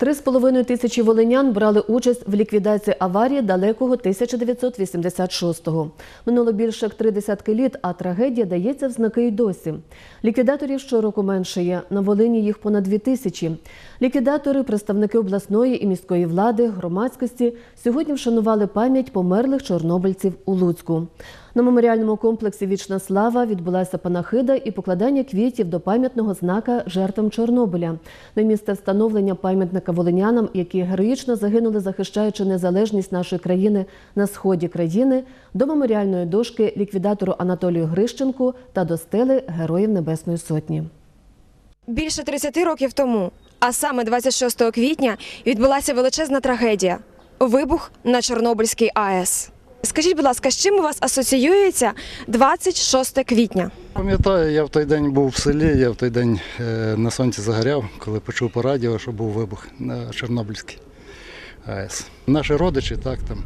Три з половиною тисячі волинян брали участь в ліквідації аварії далекого 1986-го. Минуло більше як три десятки літ, а трагедія дається в знаки й досі. Ліквідаторів щороку меншає. На Волині їх понад дві тисячі. Ліквідатори, представники обласної і міської влади, громадськості сьогодні вшанували пам'ять померлих чорнобильців у Луцьку. На меморіальному комплексі Вічна слава відбулася панахида і покладання квітів до пам'ятного знака жертвам Чорнобиля. На місце встановлення пам'ятника волинянам, які героїчно загинули, захищаючи незалежність нашої країни на сході країни, до меморіальної дошки ліквідатору Анатолію Грищенку та до стели Героїв Небесної Сотні. Більше 30 років тому, а саме 26 квітня, відбулася величезна трагедія вибух на Чорнобильській АЕС. Скажіть, будь ласка, з чим у вас асоціюється 26 квітня? Пам'ятаю, я в той день був в селі, я в той день е, на сонці загоряв, коли почув по радіо, що був вибух на Чорнобильській АЕС. Наші родичі, так, там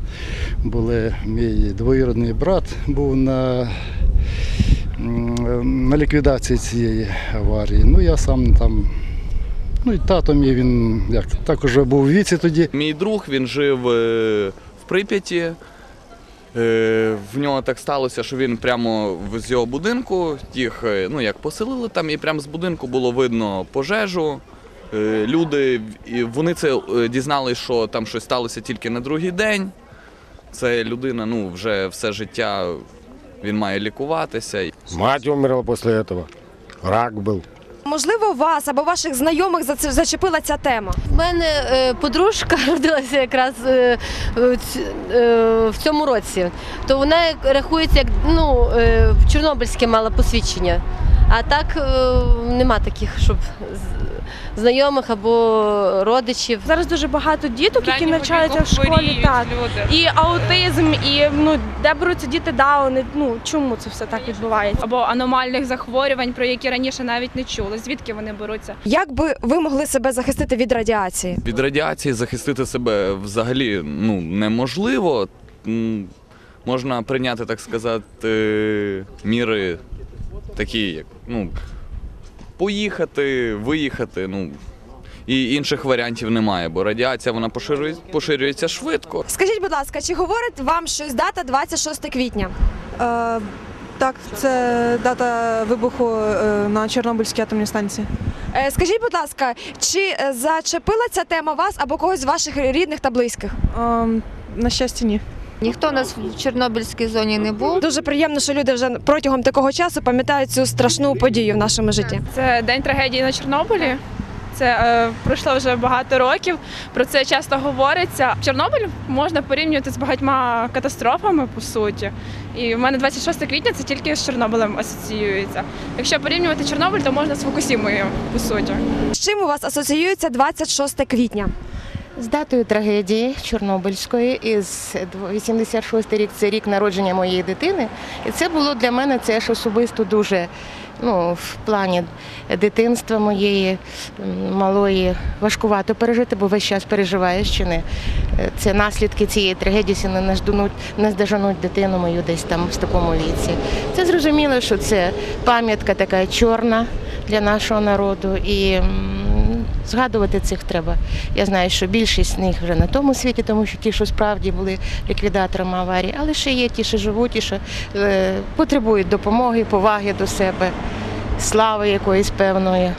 були мій двоюродний брат був на, на ліквідації цієї аварії. Ну, я сам там. Ну і тато мій він як також був у віці тоді. Мій друг він жив е, в Прип'яті. Е, В нього так сталося, що він прямо з його будинку, їх е, ну, як поселили там, і прямо з будинку було видно пожежу. Е, Люди, і вони це дізнались, що там щось сталося тільки на другий день. Це людина, ну, вже все життя він має лікуватися. Мать умерла после этого. Рак был. Можливо, вас або ваших знайомих зачепила ця тема. У мене е, подружка родилася якраз е, е, в цьому році, то вона рахується як ну, Чорнобильське мала посвідчення. А так е, нема таких, щоб знайомих або родичів. Зараз дуже багато діток, які навчаються в школі. Так. люди. І аутизм, і ну де беруться діти дауни. Ну чому це все так відбувається? Або аномальних захворювань, про які раніше навіть не чули. Звідки вони беруться? Як би ви могли себе захистити від радіації? Від радіації захистити себе взагалі ну, неможливо. Можна прийняти, так сказати, міри такі, як ну, поїхати, виїхати. Ну, і інших варіантів немає, бо радіація вона поширює- поширюється швидко. Скажіть, будь ласка, чи говорить вам щось дата 26 квітня? Е, так, це дата вибуху е, на Чорнобильській атомній станції. Е, Скажіть, будь ласка, чи е, зачепила ця тема вас або когось з ваших рідних та близьких? Е, на щастя, ні. Ніхто у нас в Чорнобильській зоні не був. Дуже приємно, що люди вже протягом такого часу пам'ятають цю страшну подію в нашому житті. Це день трагедії на Чорнобилі. Це е, пройшло вже багато років. Про це часто говориться. Чорнобиль можна порівнювати з багатьма катастрофами, по суті. І в мене 26 квітня це тільки з Чорнобилем асоціюється. Якщо порівнювати Чорнобиль, то можна з Фукусімою, по суті. З чим у вас асоціюється 26 квітня? З датою трагедії Чорнобильської із 86 рік це рік народження моєї дитини. І це було для мене це ж особисто дуже ну, в плані дитинства моєї малої важкувато пережити, бо весь час переживаєш, чи не Е, це наслідки цієї трагедії сі не наздонуть, не здоженуть дитину мою десь там в такому віці. Це зрозуміло, що це пам'ятка така чорна для нашого народу. І згадувати цих треба. Я знаю, що більшість з них вже на тому світі, тому що ті, що справді були ліквідаторами аварії, але ще є ті, що живуть, ті, що е, потребують допомоги, поваги до себе, слави якоїсь певної.